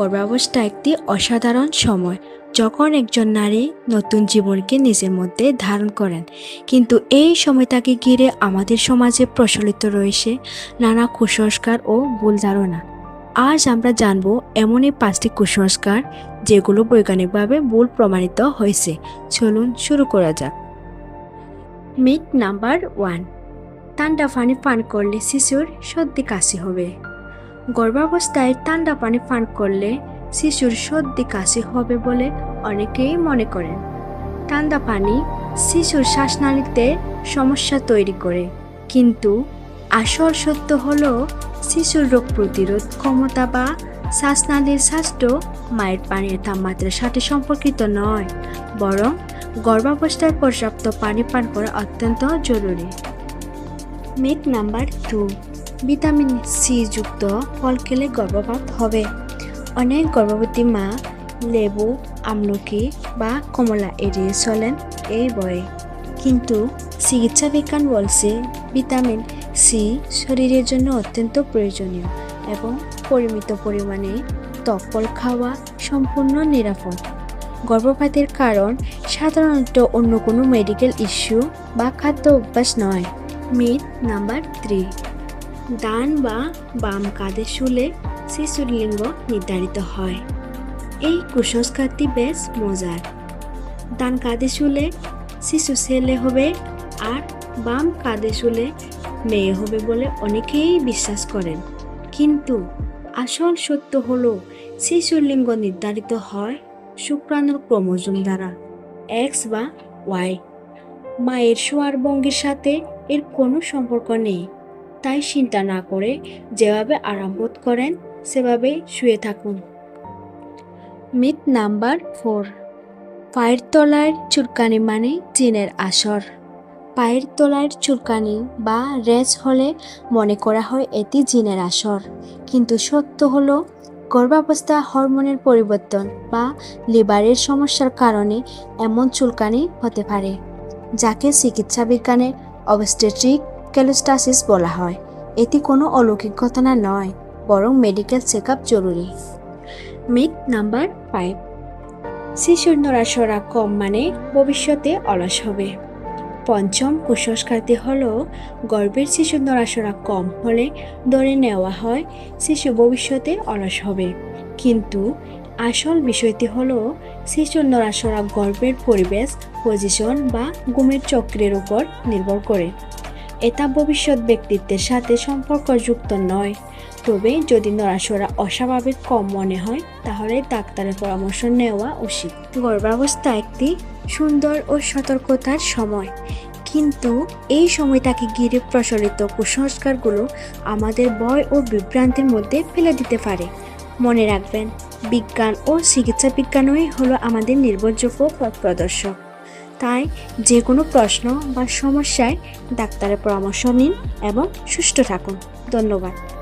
গর্ভাবস্থা একটি অসাধারণ সময়, যখন একজন নারী নতুন জীবনকে নিজের মধ্যে ধারণ করেন। কিন্তু এই সময়টাকে ঘিরে আমাদের সমাজে প্রচলিত রয়েছে নানা কুসংস্কার ও ভুল ধারণা। আজ আমরা জানব এমনই পাঁচটি কুসংস্কার যেগুলো বৈজ্ঞানিকভাবে ভুল প্রমাণিত হয়েছে। চলুন শুরু করা যাক। মিথ নাম্বার ওয়ান, ঠান্ডা পানি পান করলে শিশুর সর্দি কাশি হবে। গর্ভাবস্থায় ঠান্ডা পানি পান করলে শিশুর সর্দি কাশি হবে বলে অনেকেই মনে করেন। ঠান্ডা পানি শিশুর শ্বাসনালীতে সমস্যা তৈরি করে। কিন্তু আসল সত্য হল শিশুর রোগ প্রতিরোধ ক্ষমতা বা শ্বাসনালীর স্বাস্থ্য মায়ের পানির তাপমাত্রার সাথে সম্পর্কিত নয়, বরং গর্ভাবস্থায় পর্যাপ্ত পানি পান করা অত্যন্ত জরুরি। Myth number two vitamin C যুক্ত ফল খেলে গর্ভপাত হবে। অনেক গর্ভবতী মা লেবু, আমলকি বা কমলা এড়িয়ে চলেন এই বয়ে। কিন্তু চিকিৎসা বিজ্ঞান বলছে ভিটামিন সি শরীরের জন্য অত্যন্ত প্রয়োজনীয় এবং পরিমিত পরিমাণে ফল খাওয়া সম্পূর্ণ নিরাপদ। গর্ভপাতের কারণ সাধারণত অন্য কোনো মেডিকেল ইস্যু বা খাদ্য অভ্যাস নয়। মিথ নাম্বার থ্রি ডান বা বাম কাঁধে শুলে শিশুর লিঙ্গ নির্ধারিত হয়। এই কুসংস্কারটি বেশ মজার। ডান কাঁধে শুলে শিশু ছেলে হবে আর বাম কাঁধে শুলে মেয়ে হবে বলে অনেকেই বিশ্বাস করেন। কিন্তু আসল সত্য হলো শিশুর লিঙ্গ নির্ধারিত হয় শুক্রাণুর ক্রোমোজোম দ্বারা, এক্স বা ওয়াই। মায়ের শোয়ার ভঙ্গির সাথে এর কোনো সম্পর্ক নেই। তাই চিন্তা না করে যেভাবে আরাম বোধ করেন, সেভাবেই শুয়ে থাকুন। Myth number four. পায়ের তলায় চুলকানি মানে জিনের আসর। পায়ের তলায় চুলকানি বা রেজ হলে মনে করা হয় এটি জিনের আসর। কিন্তু সত্য হলো, গর্ভাবস্থা হরমোনের পরিবর্তন বা লিভারের সমস্যার কারণে এমন চুলকানি হতে পারে, যাকে চিকিৎসা বিজ্ঞানে অবস্টেট্রিক ক্যালোস্টাসিস বলা হয়। এটি কোনো অলৌকিক ঘটনা নয়, বরং মেডিকেল চেক জরুরি। Myth number five. শিশুর নড়াচড়া কম মানে ভবিষ্যতে অলস হবে। পঞ্চম কুসংস্কারটি হল, গর্ভের শিশুর নড়াচড়া কম হলে ধরে নেওয়া হয় শিশু ভবিষ্যতে অলস হবে। কিন্তু আসল বিষয়টি হলো, শিশুর নড়াচড়া গর্ভের পরিবেশ পজিশন বা ঘুমের চক্রের উপর নির্ভর করে। এটা ভবিষ্যৎ ব্যক্তিত্বের সাথে সম্পর্কযুক্ত নয়। তবে যদি নড়াচড়া অস্বাভাবিক কম মনে হয়, তাহলে ডাক্তারের পরামর্শ নেওয়া উচিত। গর্ভাবস্থা একটি সুন্দর ও সতর্কতার সময়। কিন্তু এই সময়টাকে ঘিরে প্রচলিত কুসংস্কারগুলো আমাদের ভয় ও বিভ্রান্তির মধ্যে ফেলে দিতে পারে। মনে রাখবেন, বিজ্ঞান ও চিকিৎসা বিজ্ঞানই হলো আমাদের নির্ভরযোগ্য পথ প্রদর্শক। তাই যে কোনো প্রশ্ন বা সমস্যায় ডাক্তারের পরামর্শ নিন এবং সুস্থ থাকুন। ধন্যবাদ।